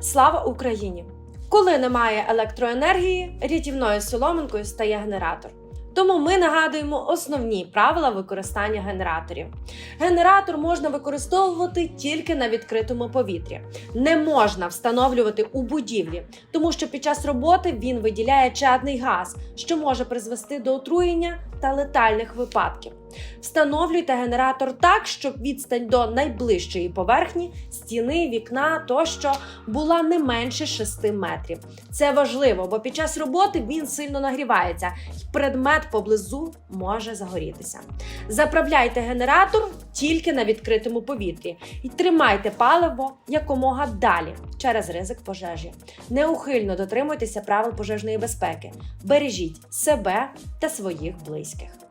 Слава Україні! Коли немає електроенергії, рятівною соломинкою стає генератор. Тому ми нагадуємо основні правила використання генераторів. Генератор можна використовувати тільки на відкритому повітрі. Не можна встановлювати у будівлі, тому що під час роботи він виділяє чадний газ, що може призвести до отруєння та летальних випадків. Встановлюйте генератор так, щоб відстань до найближчої поверхні, стіни, вікна тощо була не менше 6 метрів. Це важливо, бо під час роботи він сильно нагрівається, і предмет поблизу може загорітися. Заправляйте генератор тільки на відкритому повітрі і тримайте паливо якомога далі через ризик пожежі. Неухильно дотримуйтеся правил пожежної безпеки. Бережіть себе та своїх близьких.